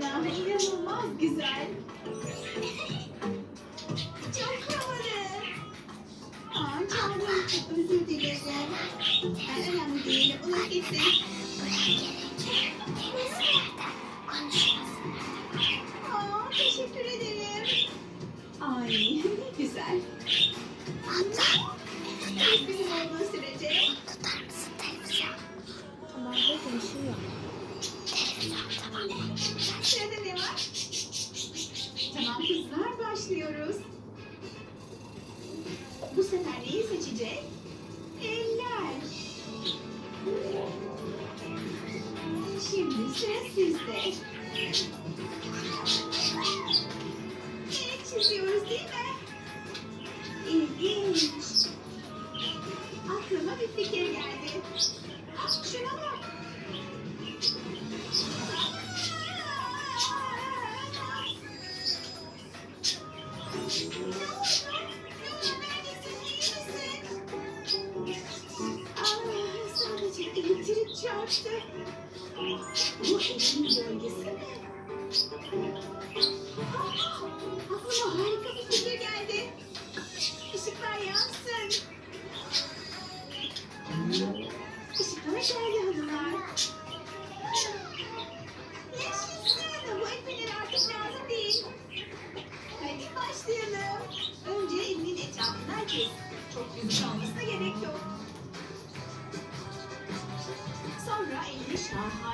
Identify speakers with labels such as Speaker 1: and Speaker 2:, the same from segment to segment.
Speaker 1: Ya inanılmaz güzel. Çok havalı. Aa, çaldım. Özür dilerim. Ben önemli değil. Unut gitsin. Aa, teşekkür ederim. Ay ne güzel. Bizim olduğu sürece.
Speaker 2: Ama Bu
Speaker 1: sefer neyi seçecek? Eller. Şimdi sıra sizde. Evet çiziyoruz değil mi? İlginç. Aklıma bir fikir geldi. Şuna bak. Sadece Bu elimin gölgesi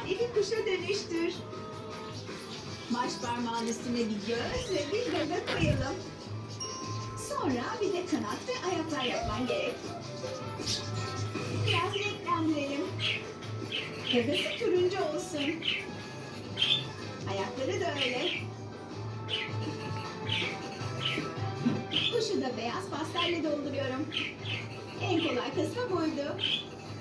Speaker 1: bir kuşa dönüştür. Baş parmağın üstüne bir göz ve bir gaga koyalım. Sonra bir de kanat ve ayaklar yapman gerek. Biraz renklendirelim. Gagası turuncu olsun. Ayakları da öyle. Kuşu da beyaz pastellle dolduruyorum. En kolay kısmı buydu.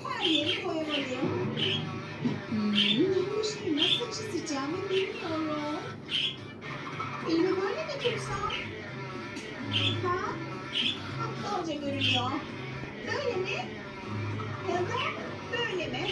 Speaker 1: Her yeri boyamalıyım. Hmm, nasıl çizeceğimi bilmiyorum. Elimi böyle mi tutsam? Ha? Aptalca. Böyle mi? Ya da böyle mi?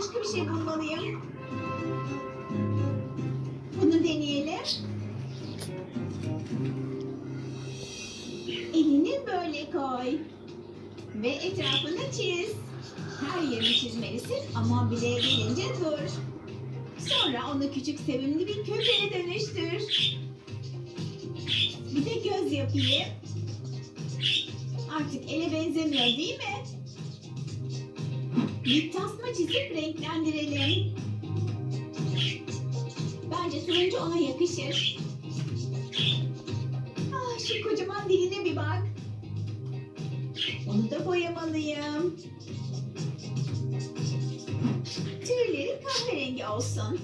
Speaker 1: Başka bir şey bulmalıyım. Bunu deneyelim. Elini böyle koy. Ve etrafını çiz. Her yerini çizmelisin ama bileğe gelince dur. Sonra onu küçük sevimli bir köpeğe dönüştür. Bir de göz yapayım. Artık ele benzemiyor değil mi? Tasma çizip renklendirelim. Bence turuncu ona yakışır. Ah şu kocaman diline bir bak. Onu da boyamalıyım. Tüyleri kahverengi olsun.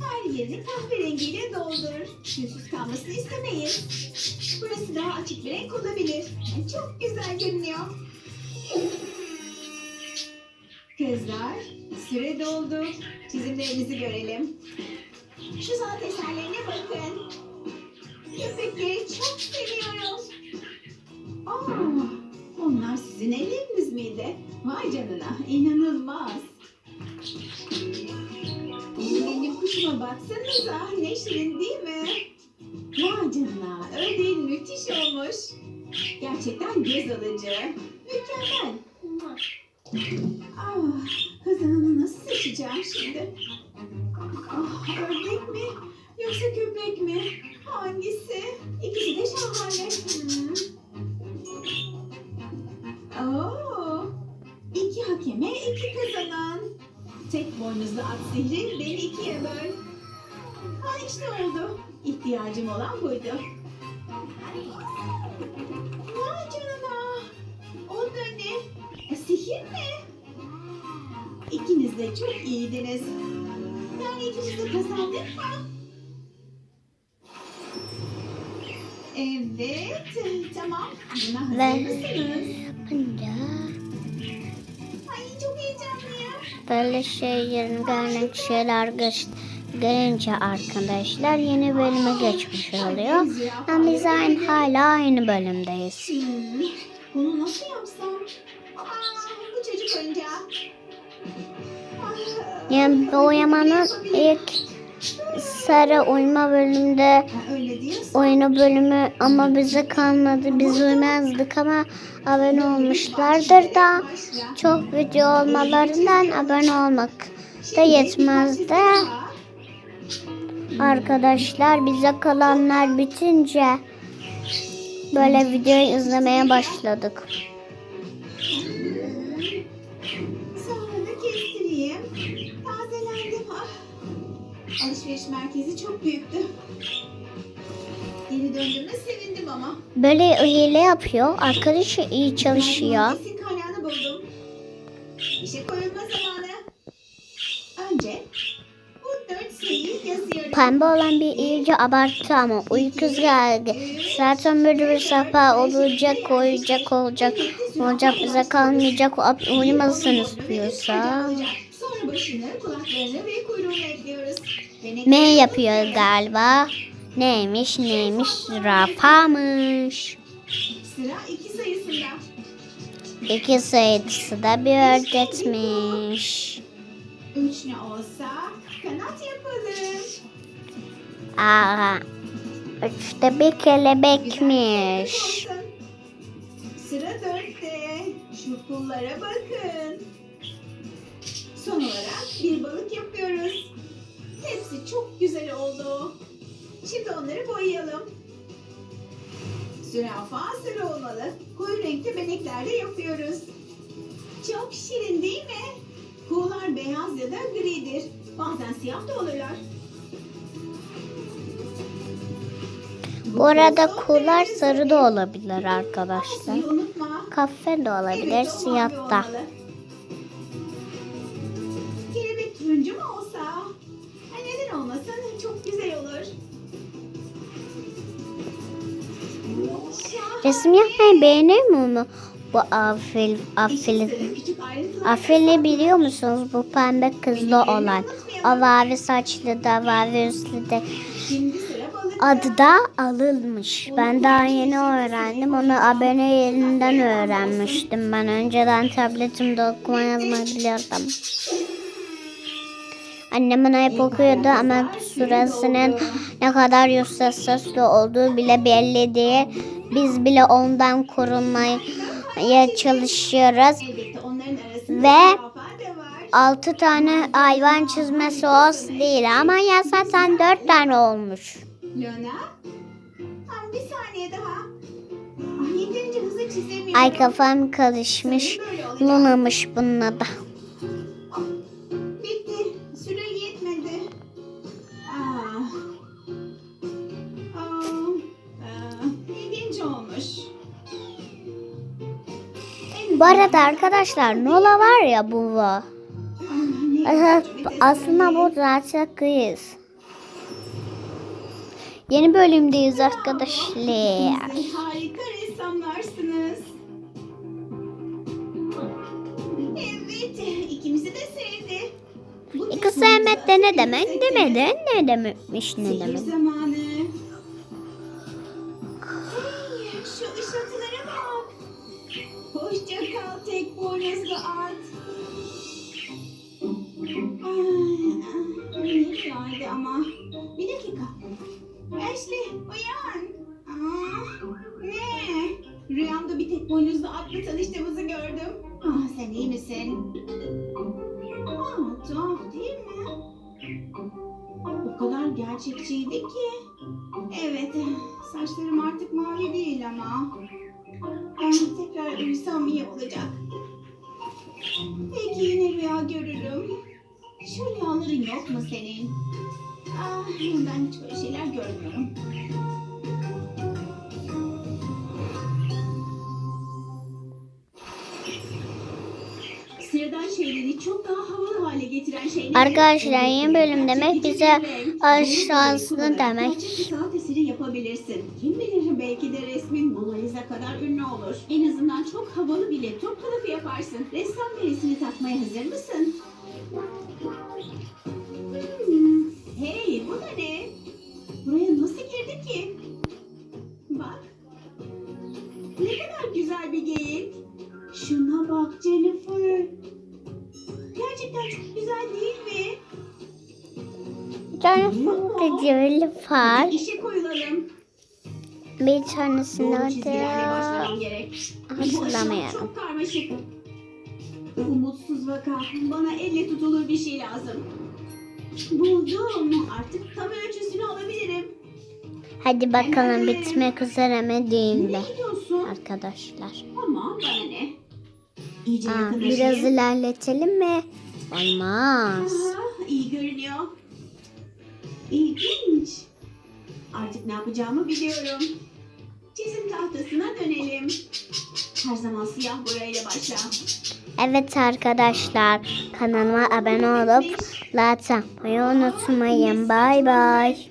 Speaker 1: Her yerini kahverengiyle doldur. Tüysüz kalmasını istemeyiz. Burası daha açık bir renk olabilir. Çok güzel görünüyor. Kızlar, süre doldu. Çizimlerinizi görelim. Şu sanat eserlerine bakın. Köpekleri çok seviyorum. Aa, onlar sizin elleriniz miydi? Vay canına, inanılmaz. Benim kuşuma baksanıza, ne şirin değil mi? Vay canına, ördeğin müthiş olmuş. Gerçekten göz alıcı. Mükemmel. Ah, kazananı nasıl seçeceğim şimdi? Ah, ördek mi yoksa köpek mi? Hangisi? İkisi de şahane. Hmm. Oo, iki hakeme iki kazanan. Tek boynuzlu at sihri beni ikiye böl. Ha işte oldu. İhtiyacım olan buydu. İkiniz de çok iyiydiniz. Yani ikimiz de kazandık mı? Evet, tamam. Buna hazır mısınız?
Speaker 2: yapınca böyle şeylerin görünen şeyler göz- görünce arkadaşlar yeni bölüme geçmiş oluyor. Ama biz aynı, hala aynı bölümdeyiz.
Speaker 1: Hmm, bunu nasıl yapsam? Aa, bu çocuk oyuncağı.
Speaker 2: Yani boyamanın ilk sarı uyma bölümünde oyunu bölümü ama bize kalmadı. Biz uymazdık ama abone olmuşlardır da çok video olmalarından abone olmak da yetmezdi. Arkadaşlar bize kalanlar bitince böyle videoyu izlemeye başladık.
Speaker 1: Alışveriş merkezi çok büyüktü. Geri döndüğüme sevindim ama.
Speaker 2: Böyle hile yapıyor. Arkadaşı iyi çalışıyor.
Speaker 1: Besin kaynağını buldum. İşe koyulma zamanı. Önce bu dört sayıyı yazıyorum.
Speaker 2: Pembe olan bir iyice abarttı ama uykusuz geldi. Zaten böyle bir sefer olacak, koyacak, olacak, olacak bize kalmayacak. O uyumasın istiyorsa.
Speaker 1: Sonra başını, kulaklarını ve kuyruğunu ekliyoruz.
Speaker 2: M yapıyor galiba. Neymiş neymiş rafamış.
Speaker 1: Sıra iki sayısında.
Speaker 2: İki sayısı da bir ördetmiş.
Speaker 1: Üç ne olsa kanat yapalım.
Speaker 2: Aa, üçte bir kelebekmiş.
Speaker 1: Sıra dörtte. Şu pullara bakın. Son olarak bir balık yapıyoruz. Hepsi çok güzel oldu. Şimdi onları boyayalım. Zürafa sarı olmalı. Koyu renkli beneklerle yapıyoruz. Çok şirin değil mi? Kuğular beyaz ya da gridir. Bazen siyah da olurlar.
Speaker 2: Bu arada kuğular sarı da olabilir arkadaşlar. Kahve de olabilir, siyah da. Resim yapmayı beğeniyor mu bu Afil, Afil, Afil'i biliyor musunuz? Bu pembe kızlı olan. O mavi saçlı da mavi üstlü de adı da alınmış. Ben daha yeni öğrendim. Onu abone yerinden öğrenmiştim. Ben önceden tabletimde okuma yazma biliyordum. Annem bana hep okuyordu ama süresinin ne kadar yüksek sesli olduğu bile belli değil. Biz bile ondan korunmaya çalışıyoruz. Ve-
Speaker 1: da.
Speaker 2: Altı tane hayvan çizmesi olsun değil ama ya zaten dört tane olmuş.
Speaker 1: Lona. Tam bir saniye daha. Ay
Speaker 2: kafam karışmış. Luna'mış bunun adı. Bu arada arkadaşlar Nola var ya bu Aslında bu zaten kız. Yeni bölümdeyiz arkadaşlar.
Speaker 1: Siz harika ressamlarsınız. Evet, ikimizi de sevdi. Bu
Speaker 2: İki
Speaker 1: kısmımızı
Speaker 2: sevmek de ne demek demedi. Ne demekmiş ne
Speaker 1: Sihir
Speaker 2: demek.
Speaker 1: zamanı. Boynuzlu atla tanıştığımızı gördüm. Ah, sen iyi misin? Aa, tuhaf değil mi? O kadar gerçekçiydi ki. Evet, saçlarım artık mavi değil ama. Ben tekrar uyusam iyi olacak. Belki yine rüya görürüm. Şu rüyaların yok mu senin? Ah, ben hiç böyle şeyler görmüyorum. Sıradan şeyleri çok daha havalı hale getiren şeyler.
Speaker 2: Arkadaşlar, yeni bölüm demek bize
Speaker 1: bir renk.
Speaker 2: aşağısı
Speaker 1: Bunu kullanarak
Speaker 2: demek.
Speaker 1: Sanat eseri yapabilirsin. Kim bilir belki de resmin Mona Lisa kadar ünlü olur. En azından çok havalı bir laptop kılıfı yaparsın. Ressam beresini takmaya hazır mısın? Hadi işe koyulalım.
Speaker 2: Bir tanesini de hatırlamıyorum.
Speaker 1: çok karmaşık. Umutsuz vaka. Bana elle tutulur bir şey lazım. Buldum. Artık tam ölçüsünü alabilirim.
Speaker 2: Hadi bakalım bitmek üzere mi değil mi arkadaşlar?
Speaker 1: Tamam bana ne? İyice
Speaker 2: Aa, biraz ilerletelim mi? Olmaz.
Speaker 1: Aha, iyi görünüyor. İlginç. Artık ne yapacağımı biliyorum. Çizim tahtasına dönelim. Her zaman siyah boyayla başla.
Speaker 2: Evet arkadaşlar kanalıma abone olup like atmayı unutmayın. Bay bay.